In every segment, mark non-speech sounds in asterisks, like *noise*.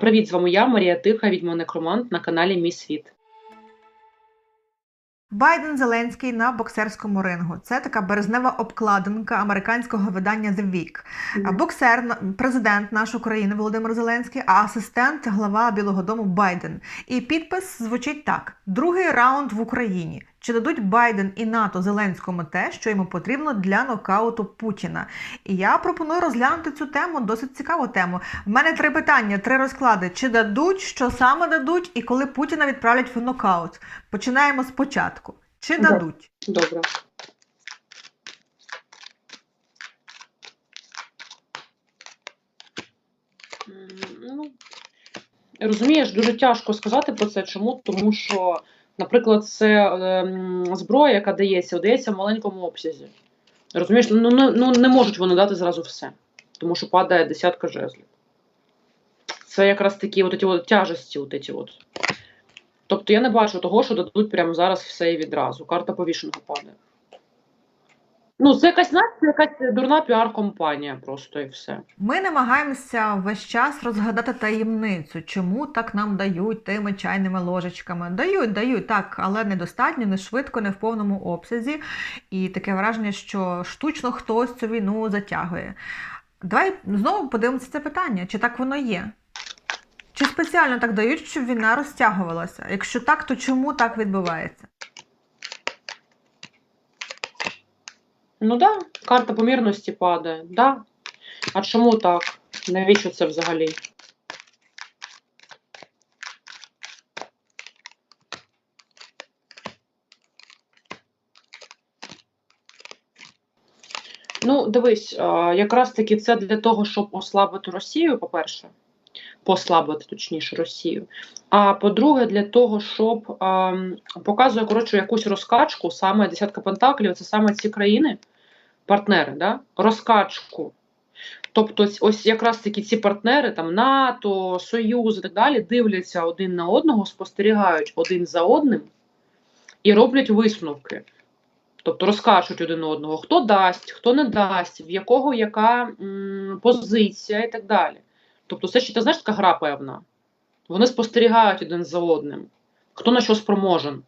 Привіт, з вами я, Марія Тиха, відьма некромант на каналі Мій Світ. Байден Зеленський на боксерському рингу. Це така березнева обкладинка американського видання The Week. Боксер, президент нашої країни Володимир Зеленський, а асистент глава Білого Дому Байден. І підпис звучить так: другий раунд в Україні. Чи дадуть Байден і НАТО Зеленському те, що йому потрібно для нокауту Путіна? І я пропоную розглянути цю тему, досить цікаву тему. В мене три питання, три розклади: чи дадуть, що саме дадуть, і коли Путіна відправлять в нокаут. Починаємо спочатку. Чи дадуть? Добре. Ну, розумієш, дуже тяжко сказати про це. Чому? Тому що, наприклад, це е, зброя, яка дається, дається в маленькому обсязі. Розумієш, ну, ну, ну не можуть вони дати зразу все, тому що падає десятка жезлів. Це якраз такі от, от тяжесті. От ці от. Тобто я не бачу того, що дадуть прямо зараз все і відразу. Карта повішеного падає. Ну, це якась, знаєш, це якась дурна піар-компанія просто і все. Ми намагаємося весь час розгадати таємницю, чому так нам дають тими чайними ложечками. Дають, дають, так, але недостатньо, не швидко, не в повному обсязі. І таке враження, що штучно хтось цю війну затягує. Давай знову подивимося це питання, чи так воно є. Чи спеціально так дають, щоб війна розтягувалася? Якщо так, то чому так відбувається? Ну да, карта помірності падає. Да. А чому так? Навіщо це взагалі? Ну, дивись, якраз таки це для того, щоб ослабити Росію, по-перше, послабити, точніше, Росію. А по-друге, для того, щоб показує коротше якусь розкачку, саме десятка пентаклів, це саме ці країни, партнери, да? розкачку. Тобто, ось- якраз таки ці партнери, там НАТО, Союз і так далі, дивляться один на одного, спостерігають один за одним і роблять висновки. Тобто розкажуть один одного, хто дасть, хто не дасть, в якого яка м, позиція і так далі. Тобто, це ще ти знаєш така гра певна. Вони спостерігають один за одним, хто на що спроможен.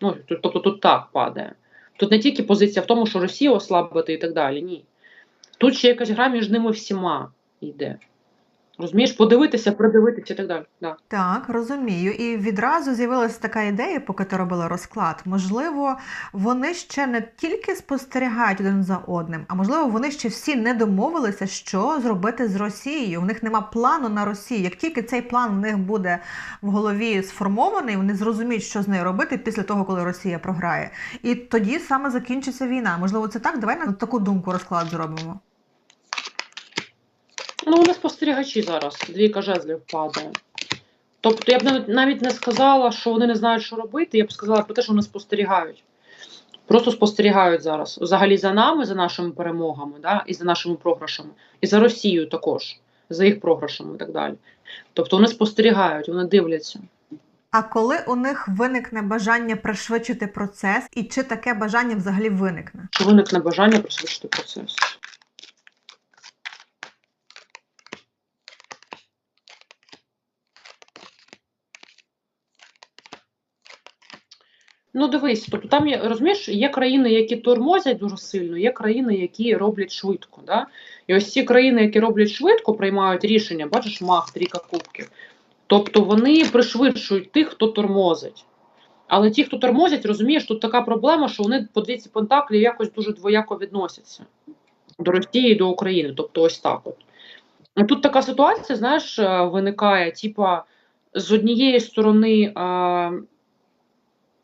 Ну, тобто тут так падає. Тут не тільки позиція в тому, що Росію ослабити і так далі. Ні. Тут ще якась гра між ними всіма йде. Розумієш, подивитися, придивитися і так далі. Да. Так, розумію. І відразу з'явилася така ідея, поки ти робила розклад. Можливо, вони ще не тільки спостерігають один за одним, а можливо, вони ще всі не домовилися, що зробити з Росією. У них нема плану на Росію. Як тільки цей план в них буде в голові сформований, вони зрозуміють, що з нею робити після того, коли Росія програє. І тоді саме закінчиться війна. Можливо, це так. Давай на таку думку розклад зробимо. Ну, вони спостерігачі зараз, двійка жезлів падає. Тобто я б навіть- не сказала, що вони не знають, що робити, я б сказала про те, що вони спостерігають. Просто спостерігають зараз. Взагалі за нами, за нашими перемогами, да, і за нашими програшами, і за Росією також, за їх програшами і так далі. Тобто вони спостерігають, вони дивляться. А коли у них виникне бажання пришвидшити процес, і чи таке бажання взагалі виникне? Чи виникне бажання пришвидшити процес? Ну, дивись, тобто там є, розумієш, є країни, які тормозять дуже сильно, є країни, які роблять швидко. Да? І ось ці країни, які роблять швидко, приймають рішення, бачиш, мах, трійка кубків. Тобто вони пришвидшують тих, хто тормозить. Але ті, хто тормозять, розумієш, тут така проблема, що вони по двійці пентаклів якось дуже двояко відносяться до Росії і до України. Тобто, ось так от. І Тут така ситуація, знаєш, е, виникає, типа, з однієї сторони,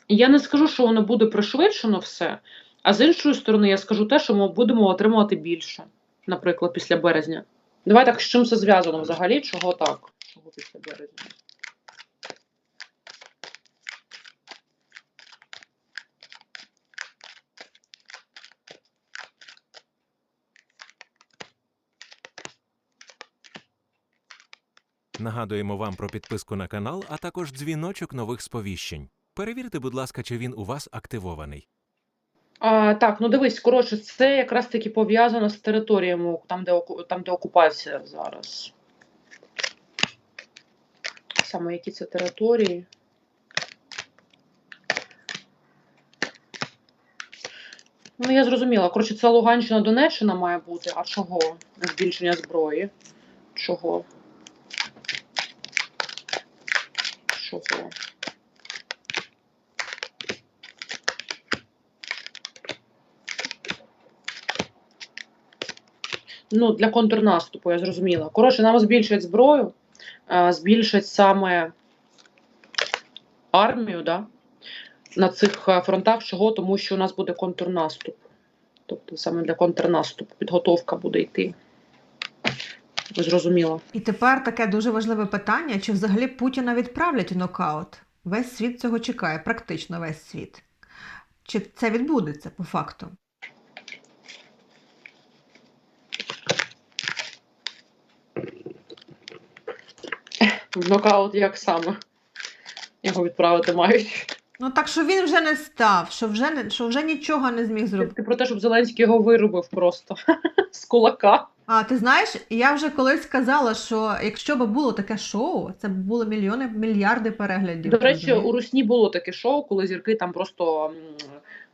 я не скажу, що воно буде пришвидшено все, а з іншої сторони, я скажу те, що ми будемо отримувати більше, наприклад, після березня. Давай так, з чим це зв'язано взагалі? Чого так? Чого після березня? Нагадуємо вам про підписку на канал, а також дзвіночок нових сповіщень. Перевірте, будь ласка, чи він у вас активований. А, так, ну дивись, коротше, це якраз таки пов'язано з територіями, там, де, там, де окупація зараз. саме які це території. Ну, я зрозуміла. Коротше, це Луганщина, Донеччина має бути. А чого? Збільшення зброї. Чого? Чого? Ну, для контрнаступу, я зрозуміла. Коротше, нам збільшать зброю, е, збільшать саме армію, да? на цих е, фронтах. Чого? Тому що у нас буде контрнаступ. Тобто саме для контрнаступу підготовка буде йти. Зрозуміло. І тепер таке дуже важливе питання: чи взагалі Путіна відправлять у нокаут? Весь світ цього чекає, практично весь світ. Чи це відбудеться по факту? В нокаут як саме його відправити мають. Ну так що він вже не став, що вже не що вже нічого не зміг зробити. Ти про те, щоб Зеленський його вирубив просто *laughs* з кулака. А ти знаєш, я вже колись сказала, що якщо б було таке шоу, це б було мільйони, мільярди переглядів. До речі, розумієш? у Русні було таке шоу, коли зірки там просто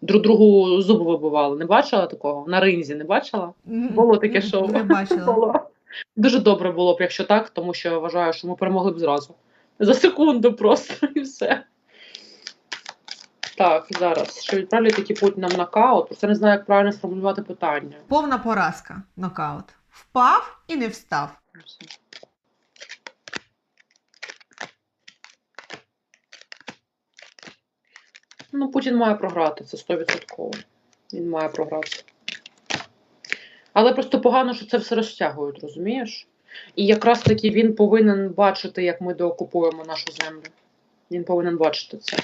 друг другу зуби вибивали. Не бачила такого? На ринзі не бачила? Було таке шоу. Не бачила. *laughs* Було. Дуже добре було б, якщо так, тому що я вважаю, що ми перемогли б зразу. За секунду просто *laughs* і все. Так, зараз. Що відправлять такі Путіна в нокаут? Просто не знаю, як правильно сформулювати питання. Повна поразка, нокаут. Впав і не встав. Ну, Путін має програти, це 100%. Він має програти. Але просто погано, що це все розтягують, розумієш? І якраз таки він повинен бачити, як ми доокупуємо нашу землю. Він повинен бачити це.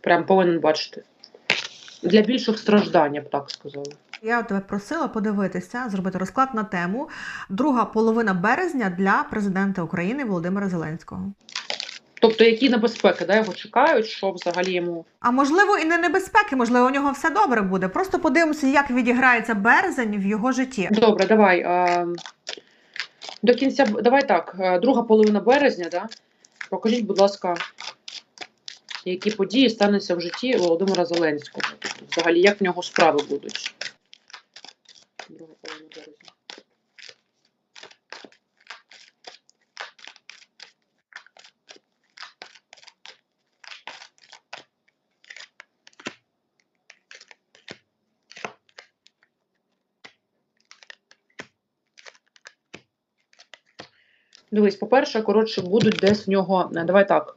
Прям повинен бачити. Для більших страждань, я б так сказала. Я тебе просила подивитися, зробити розклад на тему друга половина березня для президента України Володимира Зеленського. Тобто, які небезпеки да, його чекають, що взагалі йому А можливо, і не небезпеки, можливо, у нього все добре буде. Просто подивимося, як відіграється березень в його житті. Добре, давай. е, До кінця, давай так, друга половина березня, да? покажіть, будь ласка, які події стануться в житті Володимира Зеленського. Взагалі, як в нього справи будуть. Друга половина березня. Дивись, по-перше, коротше, будуть десь в нього. е, Давай так.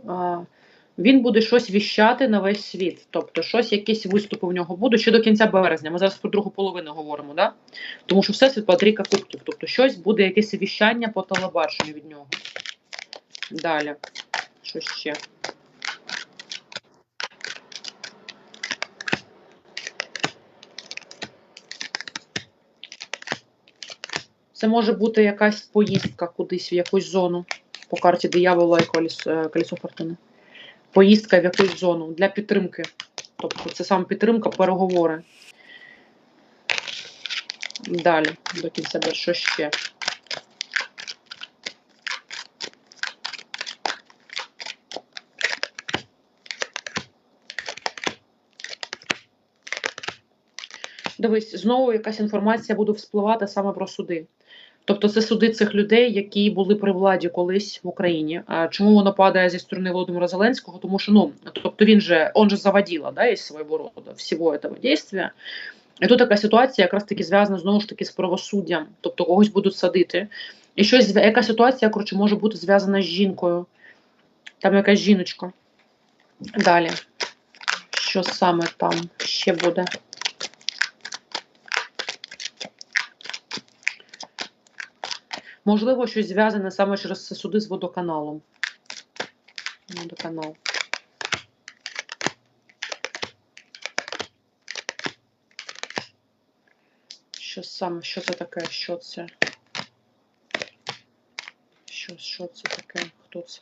Він буде щось віщати на весь світ. Тобто, щось, якісь виступи в нього будуть ще до кінця березня. Ми зараз про другу половину говоримо, да? Тому що все світ Патріка кубків. Тобто, щось буде якесь віщання по телебаченню від нього. Далі. Що ще? Це може бути якась поїздка кудись в якусь зону по карті диявола і е, фортуни. Поїздка в якусь зону для підтримки. Тобто це саме підтримка, переговори. Далі, до кінця, де що ще? Дивись, знову якась інформація буде вспливати саме про суди. Тобто це суди цих людей, які були при владі колись в Україні. А чому воно падає зі сторони Володимира Зеленського? Тому що ну тобто він же он же заводила да, із свого роду всього этого действия. І тут така ситуація якраз таки зв'язана знову ж таки з правосуддям, тобто когось будуть садити. І щось яка ситуація, коротше, може бути зв'язана з жінкою. Там якась жіночка. Далі. Що саме там ще буде? Можливо, щось зв'язане саме через суди з водоканалом. Водоканал. Що саме, що це таке? Що це? Що, що це таке? Хто це?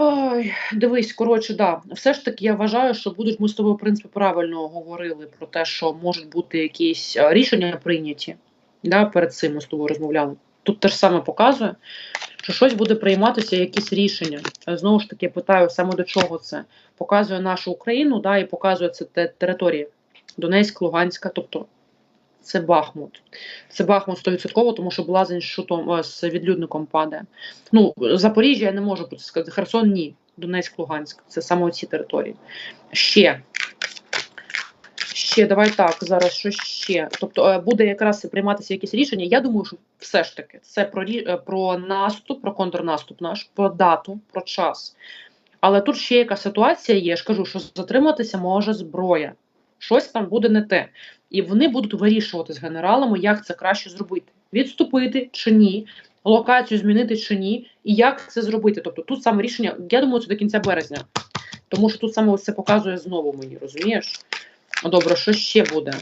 Ой, дивись, коротше, да. Все ж таки я вважаю, що будуть ми з тобою, в принципі, правильно говорили про те, що можуть бути якісь е, рішення прийняті. Да, перед цим ми з тобою розмовляли. Тут те ж саме показує, що щось буде прийматися, якісь рішення. Е, Знову ж таки, питаю саме до чого це. Показує нашу Україну, да, і показує це те території Донецьк, Луганська, тобто це Бахмут. Це Бахмут 100%, тому що Блазень з шутом е, з відлюдником падає. Ну, Запоріжжя я не можу сказати, Херсон ні. Донецьк, Луганськ. Це саме оці території. Ще. Ще, давай так, зараз що ще. Тобто е, буде якраз прийматися якісь рішення. Я думаю, що все ж таки це про, е, про наступ, про контрнаступ наш, про дату, про час. Але тут ще яка ситуація є. Я ж кажу, що затриматися може зброя. Щось там буде не те. І вони будуть вирішувати з генералами, як це краще зробити: відступити чи ні, локацію змінити чи ні, і як це зробити. Тобто тут саме рішення, я думаю, це до кінця березня. Тому що тут саме ось це показує знову мені, розумієш? Добре, що ще буде?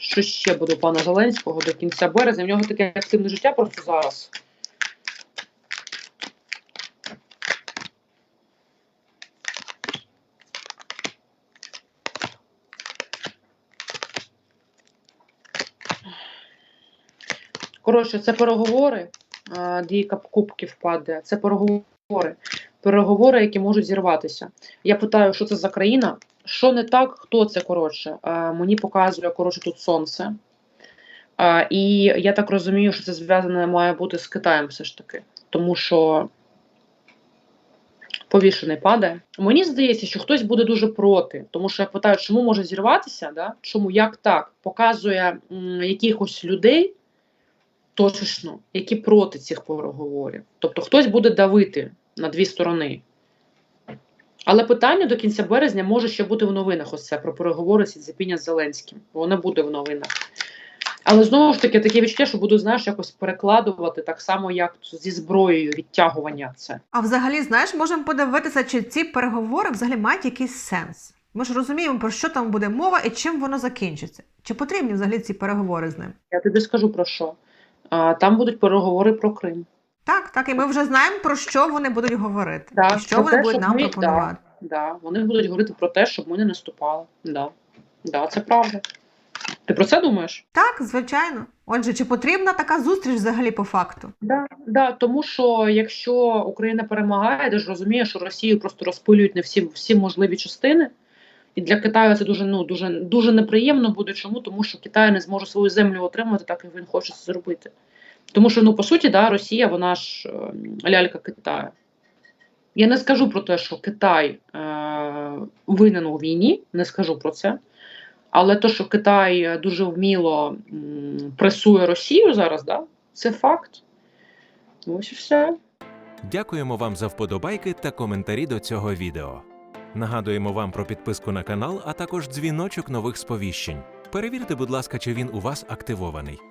Що ще буде у пана Зеленського до кінця березня? В нього таке активне життя просто зараз. Коротше, це переговори. Дійка кубків падає. Це переговори. Переговори, які можуть зірватися. Я питаю, що це за країна? Що не так, хто це коротше? Мені показує коротше тут сонце. І я так розумію, що це зв'язане має бути з Китаєм все ж таки. Тому що повішений падає. Мені здається, що хтось буде дуже проти, тому що я питаю, чому може зірватися, да? чому як так? Показує якихось людей точечно, які проти цих переговорів. Тобто хтось буде давити на дві сторони. Але питання до кінця березня може ще бути в новинах. Ось це про переговори з Цепіння з Зеленським. Воно буде в новинах. Але знову ж таки, таке відчуття, що буду, знаєш, якось перекладувати так само, як зі зброєю відтягування це. А взагалі, знаєш, можемо подивитися, чи ці переговори взагалі мають якийсь сенс. Ми ж розуміємо, про що там буде мова і чим воно закінчиться. Чи потрібні взагалі ці переговори з ним? Я тобі скажу про що. А, там будуть переговори про Крим. Так, так, і ми вже знаємо, про що вони будуть говорити, Так, що про вони те, будуть нам ми- пропонувати. Да, вони будуть говорити про те, щоб ми не наступали. Да. Да, це правда. Ти про це думаєш? Так, звичайно. Отже, чи потрібна така зустріч взагалі по факту? Да, да, тому що якщо Україна перемагає, ти ж розумієш, що Росію просто розпилюють на всі, всі можливі частини. І для Китаю це дуже ну дуже дуже неприємно буде. Чому? Тому що Китай не зможе свою землю отримати, так як він хоче це зробити. Тому що, ну, по суті, да, Росія, вона ж е, лялька Китаю. Я не скажу про те, що Китай е, винен у війні, не скажу про це. Але те, що Китай дуже вміло м, пресує Росію зараз, да, це факт. Ось і все. Дякуємо вам за вподобайки та коментарі до цього відео. Нагадуємо вам про підписку на канал, а також дзвіночок нових сповіщень. Перевірте, будь ласка, чи він у вас активований.